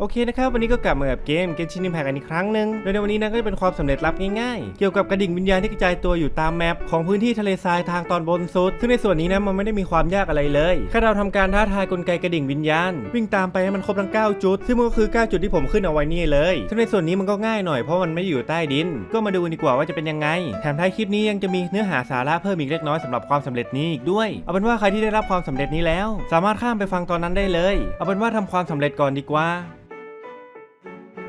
โอเคนะครับวันนี้ก็กลับมากับเกมเกมชินิมแพกกันอีกครั้งหนึ่งโดยในวันนี้นะก็จะเป็นความสำเร็จลับง่ายๆ เกี่ยวกับกระดิ่งวิญญาณที่กระจายตัวอยู่ตามแมปของพื้นที่ทะเลทรายทางตอนบนสุด ซึ่งในส่วนนี้นะมันไม่ได้มีความยากอะไรเลยแค่เราทำการท้าทายกลไกกระดิ่งวิญญาณ วิ่งตามไปให้มันครบทั้ง 9 จุด ซึ่งมันก็คือ 9 จุดที่ผมขึ้นเอาไว้นี่เลยซึ่งในส่วนนี้มันก็ง่ายหน่อยเพราะมันไม่อยู่ใต้ดิน ก็มาดูดีกว่าว่าจะเป็นยังไงแถมท้ายคลิปนี้ยังจะมีเนื้อหาสาระเพิ่มอีกเล็กน้อยสำหรับความสำเร็จนี้อีกด้วยเอาเป็นว่าใครที่ได้รับความสำเร็จนี้แล้ว สามารถข้ามไปฟังตอนนั้นได้เลย เอาเป็นว่าทำความสำเร็จก่อนดีกว่า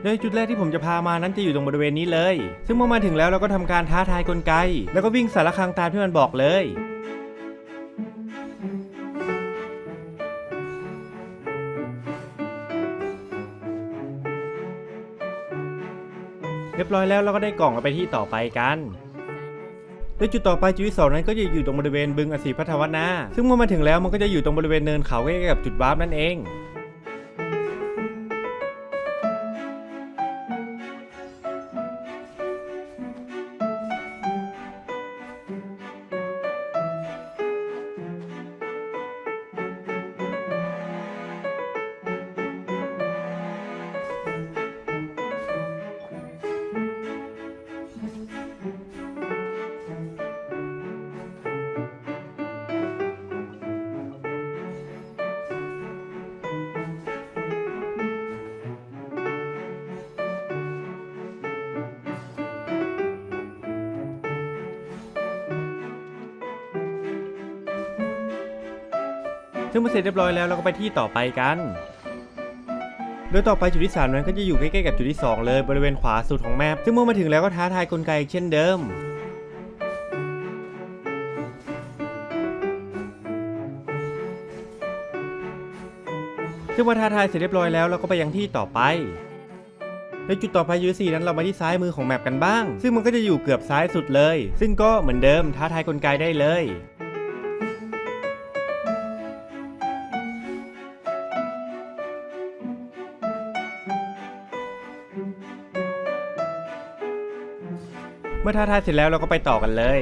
ดยจุดแรกที่ผมจะพามานั้นจะอยู่ตรงบริเวณนี้เลย ซึ่งเมื่อมาถึงแล้วเราก็ทำการท้าทายกลไก แล้วก็วิ่งสารคางตามที่มันบอกเลยเรียบร้อยแล้วเราก็ได้กล่องไปที่ต่อไปกันโดยจุดต่อไปจุดที่สองนั้นก็จะอยู่ตรงบริเวณบึงอสีพัทวนา ซึ่งเมื่อมาถึงแล้วมันก็จะอยู่ตรงบริเวณเนินเขาใกล้ๆกับจุดวาร์ปนั่นเอง ซึ่งเมื่อเสร็จเรียบร้อยแล้วเราก็ไปที่ต่อไปกันโดยต่อไปจุดที่ 3 นั้นก็จะอยู่ใกล้ๆกับจุดที่ 2 เลยบริเวณขวาสุดของแมปซึ่งเมื่อมาถึงแล้วก็ท้าทายกลไกเช่นเดิม ซึ่งเมื่อท้าทายเสร็จเรียบร้อยแล้วเราก็ไปยังที่ต่อไปในจุดต่อไปยูซีนั้นเรามาที่ซ้ายมือของแมปกันบ้าง ซึ่งมันก็จะอยู่เกือบซ้ายสุดเลย ซึ่งก็เหมือนเดิมท้าทายกลไกได้เลย เมื่อท้าทายเสร็จแล้วเราก็ไปต่อกันเลย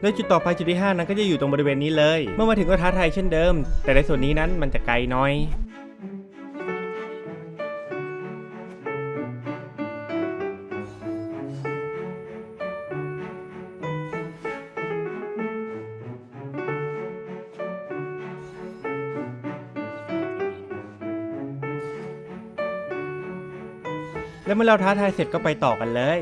โดยจุดต่อไปจุดที่ 5 นั้นก็จะอยู่ตรงบริเวณนี้เลย เมื่อมาถึงก็ท้าทายเช่นเดิม แต่ในส่วนนี้นั้นมันจะไกลน้อย แล้วเมื่อเราท้าทายเสร็จก็ไปต่อกันเลย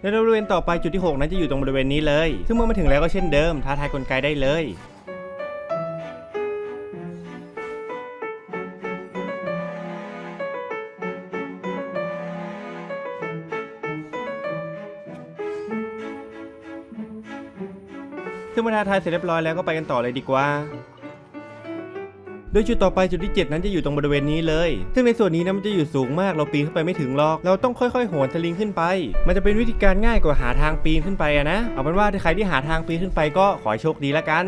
ในบริเวณต่อไปจุดที่ 6 นั้นจะอยู่ตรงบริเวณนี้เลย ซึ่งเมื่อมาถึงแล้วก็เช่นเดิม ท้าทายกลไกได้เลย ซึ่งเมื่อท้าทายเสร็จเรียบร้อยแล้วก็ไปกันต่อเลยดีกว่า โดยจุดต่อไปจุดที่ 7 นั้นจะอยู่ตรงบริเวณนี้เลย ซึ่งในส่วนนี้นะมันจะอยู่สูงมากเราปีนขึ้นไปไม่ถึงหรอก เราต้องค่อยๆโหนสลิงขึ้นไป มันจะเป็นวิธีการง่ายกว่าหาทางปีนขึ้นไปอะนะ เอาเป็นว่าถ้าใครที่หาทางปีนขึ้นไปก็ขอให้โชคดีละกัน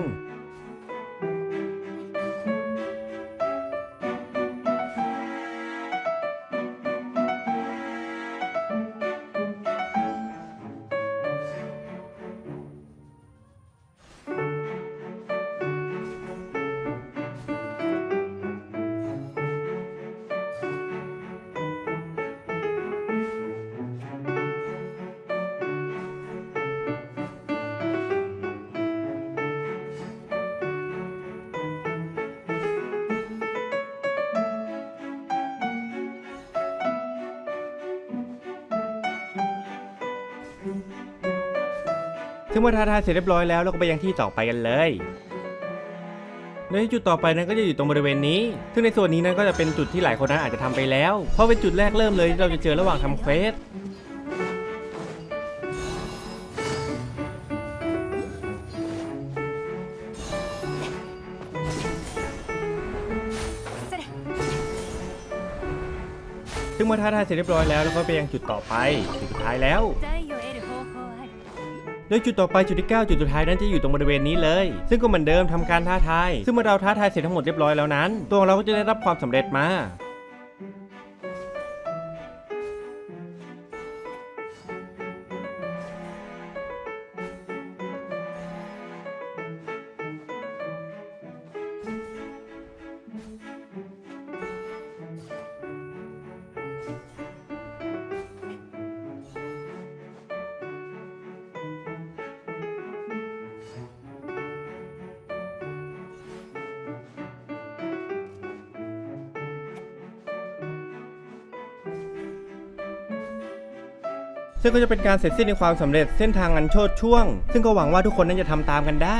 ซึ่งเมื่อท้าทายเสร็จเรียบร้อยแล้วเราก็ไปยังที่ต่อไปกันเลยในจุดต่อไปนั้นก็จะอยู่ตรงบริเวณนี้ ซึ่งในส่วนนี้นั้นก็จะเป็นจุดที่หลายคนนั้นอาจจะทำไปแล้ว เพราะเป็นจุดแรกเริ่มเลยที่เราจะเจอระหว่างทำเควสซึ่งเมื่อท้าทายเสร็จเรียบร้อยแล้วเราก็ไปยังจุดต่อไปจุดสุดท้ายแล้ว โดยจุดต่อไปจุดที่ 9 จุดสุดท้ายนั้นจะอยู่ตรงบริเวณนี้เลย ซึ่งก็เหมือนเดิมทำการท้าทาย ซึ่งเมื่อเราท้าทายเสร็จทั้งหมดเรียบร้อยแล้วนั้น ตัวเราก็จะได้รับความสำเร็จมา ซึ่งก็จะเป็นการเสร็จสิ้นในความสำเร็จเส้นทางอันโชดช่วง ซึ่งก็หวังว่าทุกคนนั้นจะทำตามกันได้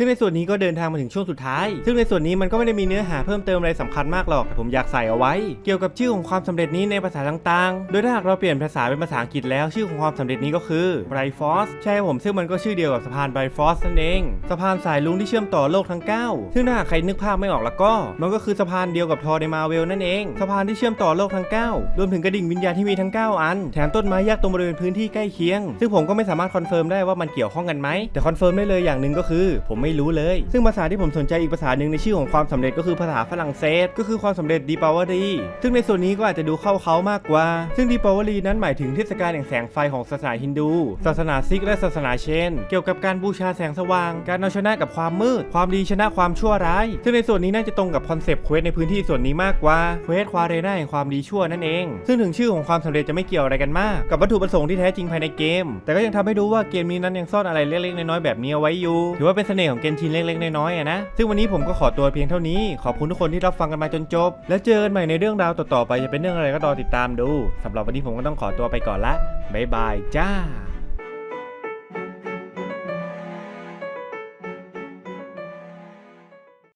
ซึ่งในส่วนนี้ก็เดินทางมาถึงช่วงสุดท้าย ซึ่งในส่วนนี้มันก็ไม่ได้มีเนื้อหาเพิ่มเติมอะไรสำคัญมากหรอกแต่ผมอยากใส่เอาไว้ เกี่ยวกับชื่อของความสำเร็จนี้ในภาษาต่างๆ โดยถ้าหากเราเปลี่ยนภาษาเป็นภาษาอังกฤษแล้วชื่อของความสำเร็จนี้ก็คือ Bifrost ใช่ครับผมซึ่งมันก็ชื่อเดียวกับสะพาน Bifrost นั่นเองสะพานสายลุงที่เชื่อมต่อโลกทั้ง 9 ซึ่งถ้าหากใครนึกภาพไม่ออกแล้วก็ มันก็คือสะพานเดียวกับทอในมาเวลนั่นเองสะพานที่เชื่อมต่อโลกทั้ง 9 รวมถึงกระดิ่งวิญญาณที่มีทั้ง 9 อัน แถมต้นไม้ยักษ์ตรงบริเวณพื้นที่ใกล้เคียง ซึ่งผมก็ไม่สามารถคอนเฟิร์มได้ว่ามันเกี่ยวข้องกันไหมแต่คอนเฟิร์มได้เลยอย่างหนึ่งก็คือ ผมไม่รู้เลย ซึ่งภาษาที่ผมสนใจอีกภาษาหนึ่งในชื่อของความสำเร็จก็คือภาษาฝรั่งเศส ก็คือความสำเร็จดีปาวารีซึ่งในส่วนนี้ก็อาจจะดูเข้าเขามากกว่า ซึ่งดีปาวารีนั้นหมายถึงเทศกาลแห่งแสงไฟของศาสนาฮินดู ศาสนาซิกและศาสนาเชน เกี่ยวกับการบูชาแสงสว่าง การเอาชนะกับความมืด ความดีชนะความชั่วร้าย ซึ่งในส่วนนี้น่าจะตรงกับคอนเซปต์เควสในพื้นที่ส่วนนี้มากกว่าเควสควาเรน่าแห่งความดีชั่วนั่นเอง ซึ่งถึงชื่อของความสำเร็จจะไม่เกี่ยวอะไรกันมาก กับวัตถุประสงค์ที่แท้จริงภายในเกม แต่ก็ยังทำให้รู้ว่าเกมนี้นั้นยังซ่อนอะไรเล็กๆน้อยๆแบบนี้เอาไว้อยู่ ถือว่าเป็นเสน่ห์ของเกมชินเล็กๆน้อยๆอะนะ ซึ่งวันนี้ผมก็ขอตัวเพียงเท่านี้ ขอบคุณทุกคนที่รับฟังกันมาจนจบ แล้วเจอกันใหม่ในเรื่องราวต่อๆไปจะเป็นเรื่องอะไรก็รอติดตามดูสำหรับวันนี้ผมก็ต้องขอตัวไปก่อนละบ๊ายบายจ้า